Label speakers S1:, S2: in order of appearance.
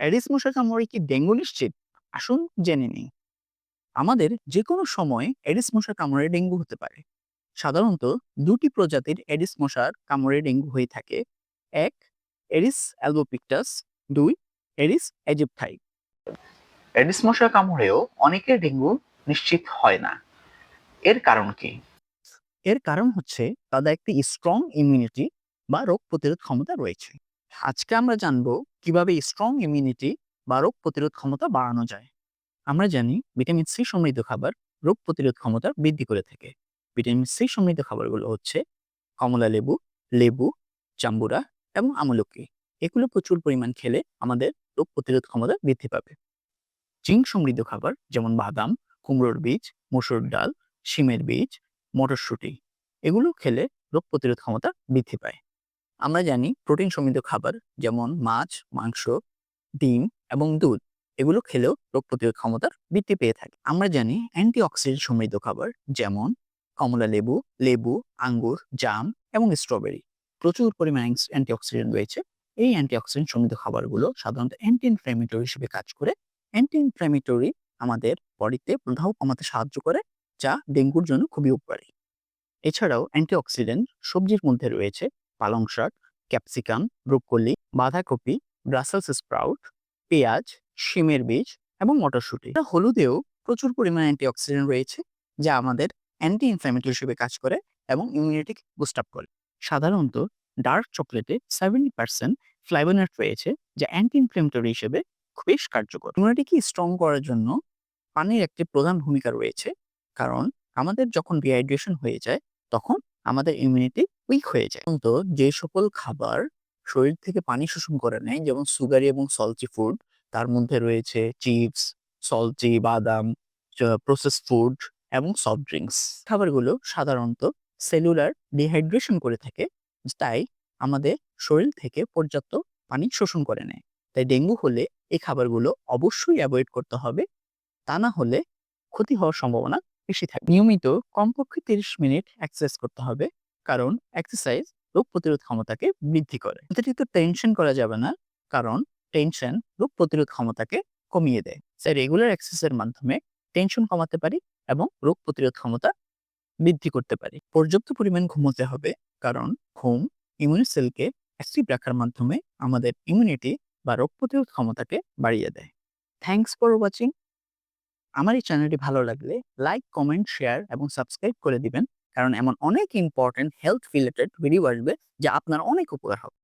S1: অ্যাডিস মশা কামড়ে কি ডেঙ্গু নিশ্চিত? আসুন জেনে নিই। আমাদের যে কোনো সময় এডিস মশার কামড়ে ডেঙ্গু হতে পারে। সাধারণত দুটি প্রজাতির এডিস মশার কামড়ে ডেঙ্গু হয়ে থাকে। এক এডিস অ্যালবোপিকটাস দুই এডিস এজিপথাই এডিস মশার কামড়েও অনেকের ডেঙ্গু নিশ্চিত হয় না। এর কারণ কি? এর কারণ হচ্ছে তাদের একটি স্ট্রং ইমিউনিটি বা রোগ প্রতিরোধ ক্ষমতা রয়েছে। আজকে আমরা জানব কীভাবে স্ট্রং ইমিউনিটি বা রোগ প্রতিরোধ ক্ষমতা বাড়ানো যায়। আমরা জানি ভিটামিন সি সমৃদ্ধ খাবার রোগ প্রতিরোধ ক্ষমতা বৃদ্ধি করে থাকে। ভিটামিন সি সমৃদ্ধ খাবারগুলো হচ্ছে কমলা লেবু লেবু, জাম্বুরা এবং আমলকি। এগুলো প্রচুর পরিমাণ খেলে আমাদের রোগ প্রতিরোধ ক্ষমতা বৃদ্ধি পাবে। জিঙ্ক সমৃদ্ধ খাবার যেমন বাদাম, কুমড়োর বীজ, মসুর ডাল, শিমের বীজ, মটরশুঁটি এগুলো খেলে রোগ প্রতিরোধ ক্ষমতা বৃদ্ধি পায়। আমরা জানি প্রোটিন সমৃদ্ধ খাবার যেমন মাছ, মাংস, ডিম এবং দুধ, এগুলো খেলেও রোগ প্রতিরোধ ক্ষমতার বৃদ্ধি পেয়ে থাকে। আমরা জানি অ্যান্টিঅক্সিডেন্ট সমৃদ্ধ খাবার যেমন কমলা লেবু লেবু, আঙ্গুর, জাম এবং স্ট্রবেরি। প্রচুর পরিমাণে অ্যান্টিঅক্সিডেন্ট রয়েছে। এই অ্যান্টিঅক্সিডেন্ট সমৃদ্ধ খাবারগুলো সাধারণত অ্যান্টি ইনফ্ল্যামেটরি হিসেবে কাজ করে। অ্যান্টি ইনফ্ল্যামেটরি আমাদের বডিতে প্রদাহ কমাতে সাহায্য করে, যা ডেঙ্গুর জন্য খুবই উপকারী। এছাড়াও অ্যান্টিঅক্সিডেন্ট সবজির মধ্যে রয়েছে। পালং শাক, ক্যাপসিকাম, ব্রোকলি, বাঁধাকপি, ব্রাসেলস স্প্রাউট, পেঁয়াজ, শিমের বীজ এবং মটরশুঁটি। হলুদেও প্রচুর পরিমাণে অ্যান্টিঅক্সিডেন্ট রয়েছে, যা আমাদের অ্যান্টি ইনফ্ল্যামেটরি হিসেবে কাজ করে এবং ইমিউনিটি বুস্ট আপ করে। সাধারণত ডার্ক চকলেটে সেভেন্টি পার্সেন্ট ফ্লাইবোনেট রয়েছে, যা অ্যান্টি ইনফ্ল্যামেটরি হিসেবে বেশ কার্যকর। ইমিউনিটিকে স্ট্রং করার জন্য পানির একটি প্রধান ভূমিকা রয়েছে, কারণ আমাদের যখন ডিহাইড্রেশন হয়ে যায়, তখন আমাদের ইমিউনিটি উইক হয়ে যায়। তো যে সকল খাবার শরীর থেকে পানি শোষণ করে নেয়, যেমন সুগারি এবং সল্টি ফুড তার মধ্যে রয়েছে চিপস সল্টি বাদাম প্রসেস ফুড এবং সফট ড্রিঙ্কস খাবারগুলো সাধারণত সেলুলার ডিহাইড্রেশন করে থাকে, তাই আমাদের শরীর থেকে পর্যাপ্ত পানি শোষণ করে নেয়। তাই ডেঙ্গু হলে এই খাবারগুলো অবশ্যই অ্যাভয়েড করতে হবে, তা না হলে ক্ষতি হওয়ার সম্ভাবনা বেশি থাকে। নিয়মিত কমপক্ষে তিরিশ মিনিট এক্সারসাইজ করতে হবে। কারণ এক্সারসাইজ রোগ প্রতিরোধ ক্ষমতাকে বৃদ্ধি করে। অতিরিক্ত টেনশন করা যাবে না। কারণ টেনশন রোগ প্রতিরোধ ক্ষমতাকে কমিয়ে দেয়। তাই রেগুলার এক্সারসাইজের মাধ্যমে টেনশন কমাতে পারি এবং রোগ প্রতিরোধ ক্ষমতা বৃদ্ধি করতে পারি। পর্যাপ্ত পরিমাণ ঘুমোতে হবে। কারণ ঘুম ইমিউন সেলকে অ্যাক্টিভ রাখার মাধ্যমে আমাদের ইমিউনিটি বা রোগ প্রতিরোধ ক্ষমতাকে বাড়িয়ে দেয়। থ্যাংকস ফর ওয়াচিং আমার এই চ্যানেলটি ভালো লাগলে লাইক কমেন্ট শেয়ার এবং সাবস্ক্রাইব করে দিবেন। কারণ এমন অনেক ইম্পর্টেন্ট হেলথ রিলেটেড ভিডিও আসবে যা আপনার অনেক উপকার হবে।